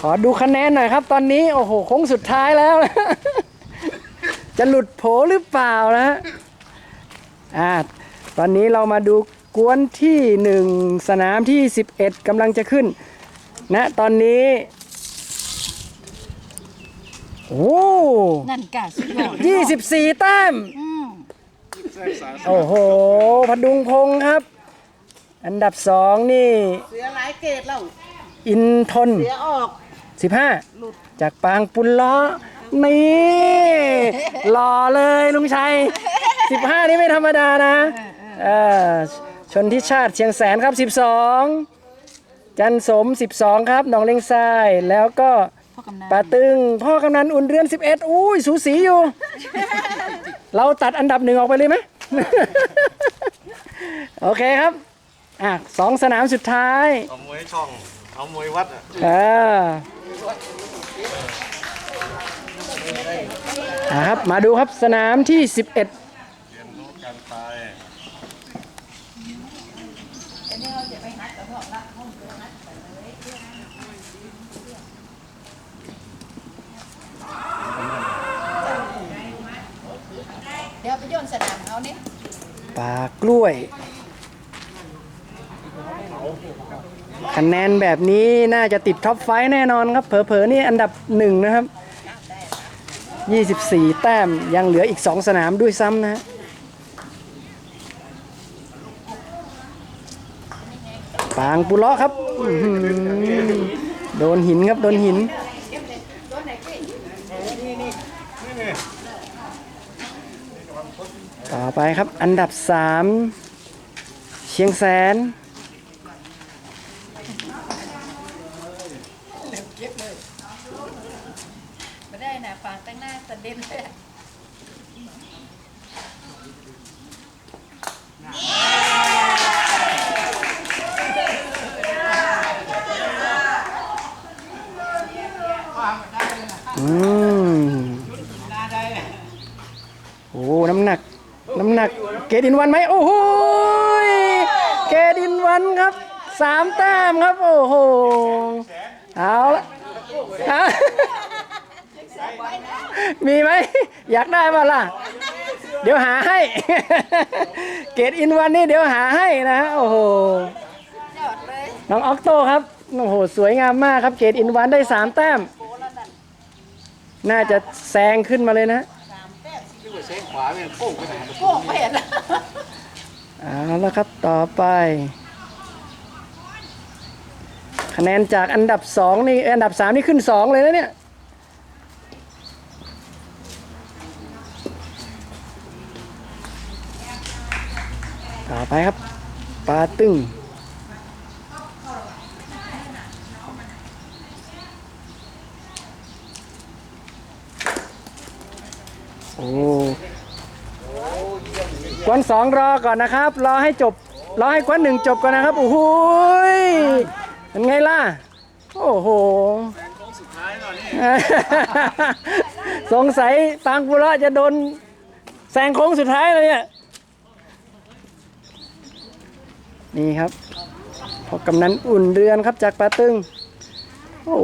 ขอดูคะแนนหน่อยครับ ตอนนี้โอ้โหโค้งสุดท้ายแล้วจะหลุดโผหรือเปล่านะฮะอ่าตอนนี้เรามาดูกวนที่หนึ่งสนามที่11กำลังจะขึ้นนะตอนนี้โอ้นั่นกะสุดยอดยี่สิบสี่แต้มอืมโอ้โหพดุงพงษ์ครับ อันดับสองนี่ เสียหลายเกตแล้ว อินทนเสียออก15จากปางปุนล้อนี่หล่อเลยลุงชัย15นี่ไม่ธรรมดานะเออชนทิชาติเชียงแสนครับ12จันสม12ครับหนองเลงทรายแล้วก็พ่อกำนันปาตึงพ่อกำนันอุ่นเรือน11อุ้ยสูสีอยู่ เราตัดอันดับหนึ่งออกไปเลยไหมโอเคครับอะสองสนามสุดท้ายเอามวยช่อง เอามวยวัดอะเอออะครับ มาดูครับสนามที่ 11 เรียนรู้การตายเดี๋ยวไปโยนสนามเอาเนี่ยปลากล้วย คะแนนแบบนี้น่าจะติดท็อปไฟแน่นอนครับ เผลอๆนี่อันดับหนึ่งนะครับ 24 แต้มยังเหลืออีก 2 สนามด้วยซ้ำนะฮะปางปุเลาะครับ โดนหินครับ โดนหิน ต่อไปครับ อันดับ 3 เชียงแสน ไม่ได้นะฝากตั้งหน้าสะเด็นเลยอะอืมโอ้น้ำหนัก น้ำหนัก เกดินวันไหมโอ้โหยเกดินวันครับสามแต้มครับ โอ้โห เอาละอะ มีไหมอยากได้ป่ะล่ะ เดี๋ยวหาให้ เกรดอินวันนี่เดี๋ยวหาให้นะฮะโอ้โหยอดเลยน้องออกโต้ครับโอ้โหสวยงามมากครับ เกรดอินวันได้สามแต้ม น่าจะแซงขึ้นมาเลยนะโป่งไม่เห็นละเอาแล้วครับต่อไป คะแนนจากอันดับสองนี่อันดับสามนี่ขึ้นสองเลยนะเนี่ย ต่อไปครับปลาตึงโอ้กวนสองรอก่อนนะครับ รอให้จบ รอให้กวนหนึ่งจบก่อนนะครับ โอ้โหเป็นไงล่ะ โอ้โหสงสัยปางปุระจะโดนแซงโค้งสุดท้ายเลยเนี่ย นี่ครับพอกำนันอุ่นเรือนครับจากปาตึงโอ้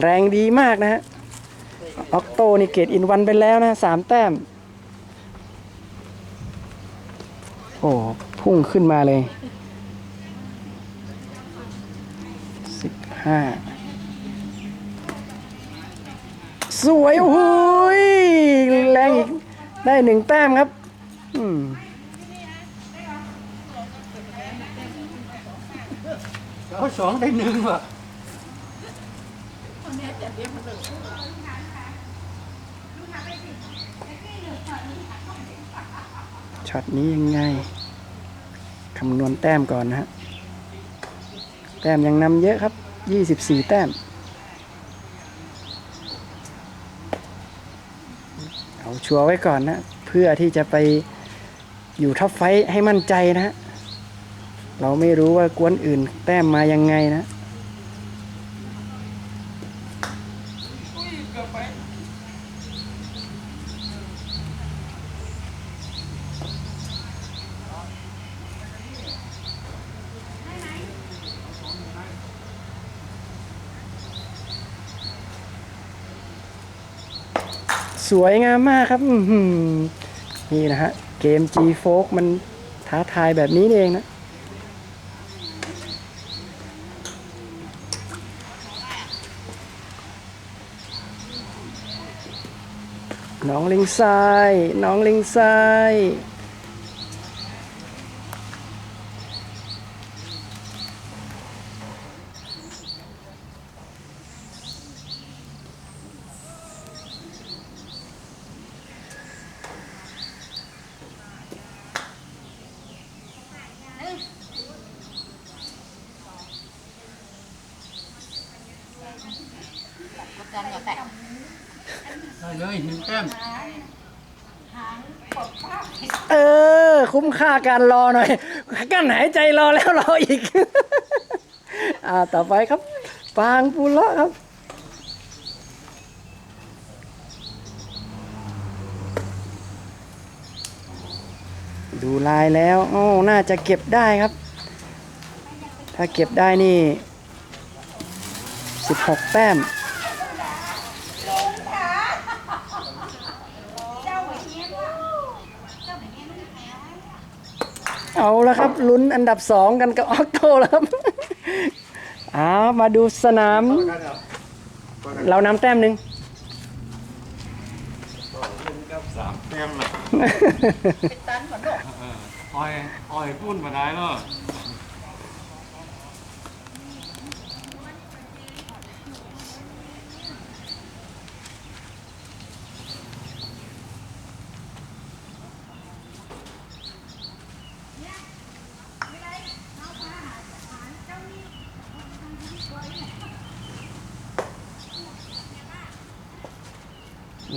แรงดีมากนะฮะออกโตนี่เกตอินวันไปแล้วนะสามแต้ม โอ้พุ่งขึ้นมาเลยสิบห้าสวยโอ้โหยแรงอีก ได้หนึ่งแต้มครับ อืม เขาสองได้หนึ่งว่ะช็อตนี้ยังไง คำนวณแต้มก่อนนะฮะ แต้มยังนำเยอะครับ 24 แต้ม เอาชัวร์ไว้ก่อนนะ เพื่อที่จะไปอยู่ท็อปไฟท์ให้มั่นใจนะฮะ เราไม่รู้ว่ากวนอื่นแต้มมายังไงนะสวยงามมากครับนี่นะฮะ เกม G f o มันท้าทายแบบนี้เองนะ น้องลิงไซน้องลิงไซาย กดดันอย่าแตะ ได้ เลยหนึ่งแต้มเออ คุ้มค่าการรอหน่อยกั้นหายใจรอแล้วรออีก อ่าต่อไปครับปางปุระครับดูลายแล้วโอ้น่าจะเก็บได้ครับ ถ้าเก็บได้นี่ 16 แต้ม เอาแล้วครับลุ้นอันดับสองกันกับออกโตแล้วครับเอามาดูสนาม เรานำแต้มหนึ่งสามเต็มเลยเป็นตันเหมือนลูกอ้อยอ้อยปุ้นมาได้เนาะ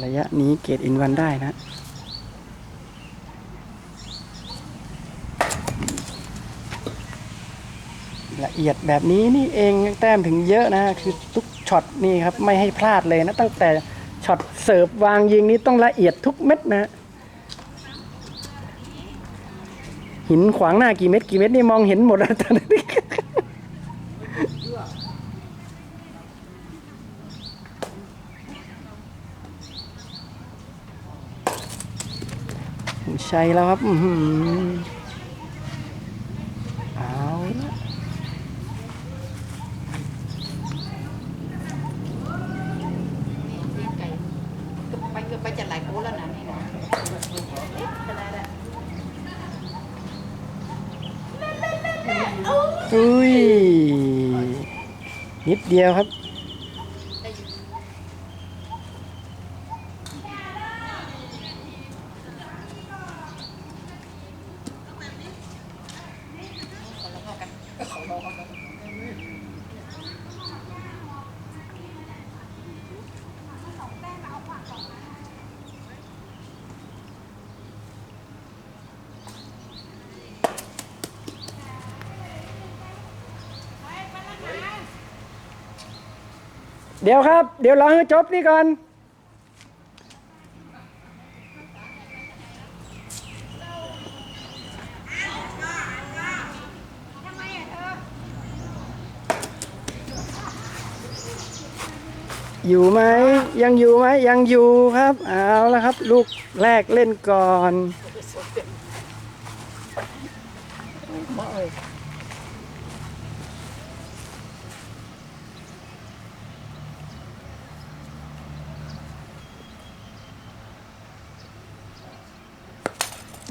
ระยะนี้เกรดอินวันได้นะละเอียดแบบนี้นี่เองแต้มถึงเยอะนะคือทุกช็อตนี่ครับไม่ให้พลาดเลยนะ ตั้งแต่ช็อตเสิร์ฟวางยิงนี่ต้องละเอียดทุกเม็ดนะ หินขวางหน้ากี่เม็ดกี่เม็ดนี่มองเห็นหมดแล้วตอนนี้ ใช่แล้วครับอื้อหือเอาละไก่เกือบไปเกือบไปจะหลายโค้แล้วนะนี่นะเอ๊ะเป็นไรล่ะอุ้ยนิดเดียวครับ ได้อยู่คนละเท่ากันขอลองกัน เดี๋ยวครับ เดี๋ยวรอให้จบนี่ก่อน อยู่ไหมยังอยู่ไหมยังอยู่ครับ เอาละครับ ลูกแรกเล่นก่อน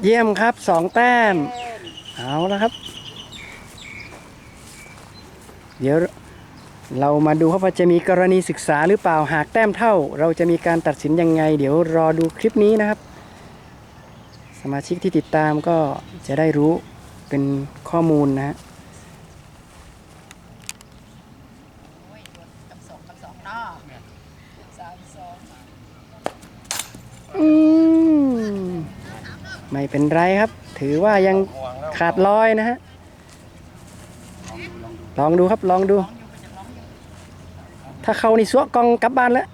เยี่ยมครับสองแต้ม เอาแล้วครับ เดี๋ยวเรามาดูครับว่าจะมีกรณีศึกษาหรือเปล่าหากแต้มเท่า เราจะมีการตัดสินยังไง เดี๋ยวรอดูคลิปนี้นะครับ สมาชิกที่ติดตามก็จะได้รู้เป็นข้อมูลนะฮะ โอ้ยโดนกับสองกับสองเนาะสามสอง อืม ไม่เป็นไรครับ ถือว่ายังขาดลอยนะฮะ ลองดูครับลองดู ถ้าเขานี่สวกองกลับบ้านแล้ว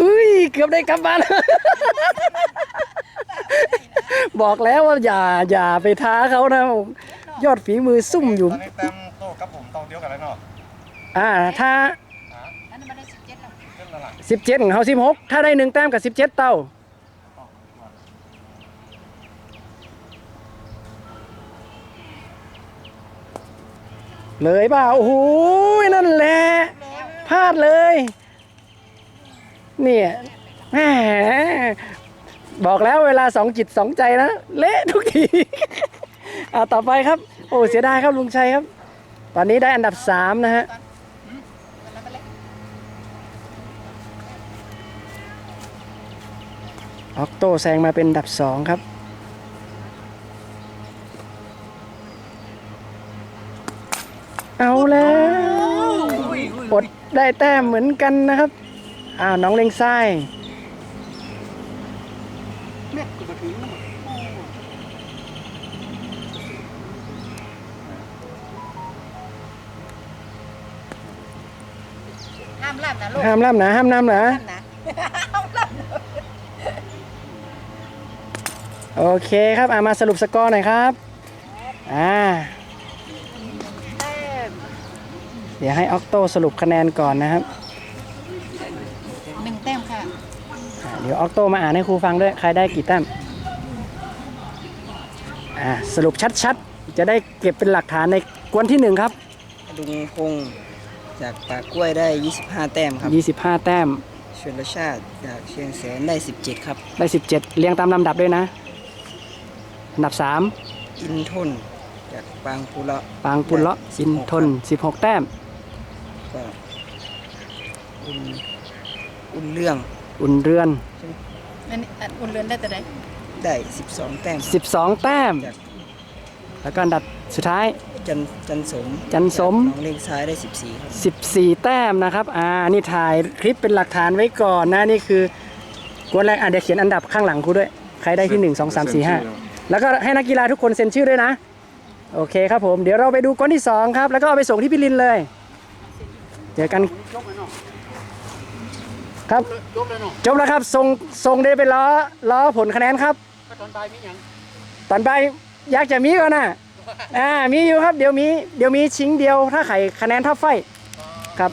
อุ้ยเกือบได้กลับบ้าน บอกแล้วว่าอย่าอย่าไปท้าเขานะ ยอดฝีมือซุ่มอยู่ตอนนี้เต็มโต๊ะกับผมตองเดียวกันแล้วเนาะอ่าถ้าอันนั้นไม่ได้ สิบเจ็ดเของเขาสิบหกถ้าได้หนึ่งแต้มกับสิบเจ็ดเต้าเลยเปล่าโอ้โหนั่นแหละพลาดเลย เนี่ยแหมบอกแล้วเวลาสองจิตสองใจนะ เละทุกทีเอาต่อไปครับ โอ้เสียดายครับลุงชัยครับ ตอนนี้ได้อันดับสามนะฮะ ออกโตแซงมาเป็นอันดับสองครับ เอาแล้วอดได้แต้มเหมือนกันนะครับ อ้าวน้องเล็งซ้ายเม็ดก็มาถึงห้ามล่ำนะลูกห้ามล่ำนะห้ามน้ำนะ ห้ามนะ โอเคครับอามาสรุปสกอร์หน่อยครับอ่าแต้มเดี๋ยวให้ออกโตสรุปคะแนนก่อนนะครับหนึ่งแต้มค่ะอ่าเดี๋ยวออกโตมาอ่านให้ครูฟังด้วยใครได้กี่แต้มอ่าสรุปชัดๆ จะได้เก็บเป็นหลักฐานในกวนที่หนึ่งครับลุงพงษ์จากปากกล้วยได้ 25 แต้มครับ25 แต้มชวนรชาติจากเชียงแสนได้ 17 ครับ ได้ 17 เรียงตามลำดับด้วยนะ อันดับอินทนจากปางปุระ3ปางปุลเลาะสินทน16แต้มก็อุ่นอุ่นเรื่อง อุ่นเรือนอันนี้อันอุ่นเรือนได้แต่ไหนได้12แต้ม12แต้มจากแล้วก็อันดับสุดท้ายจันจันสมจันสมจากหน้องเลงซ้ายได้ 14ครับ14 แต้มนะครับ อ่า นี่ถ่ายคลิปเป็นหลักฐานไว้ก่อนนะ นี่คือกวนแรกอะเดี๋ยวเขียนอันดับข้างหลังครูด้วย ใครได้ที่ 1 2 3 4 5 แล้วก็ให้นักกีฬาทุกคนเซ็นชื่อด้วยนะ โอเคครับผมเดี๋ยวเราไปดูกวนที่2ครับ แล้วก็เอาไปส่งที่พี่ลินเลยเจอกันยกเลยเนครับยกเลยเนาะจบแล้วครับส่งส่งได้ไปล้อล้อผลคะแนนครับตอนบ่ายมีหยังตอนไปอยากจะมีก่อนนะอ่ามีอยู่ครับเดี๋ยวมีเดี๋ยวมีชิงเดียวถ้าไขคะแนนทับไฟครับ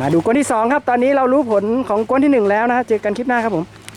มาดูกวนที่สองครับ ตอนนี้เรารู้ผลของกวนที่หนึ่งแล้วนะครับเจอกันคลิปหน้าครับผม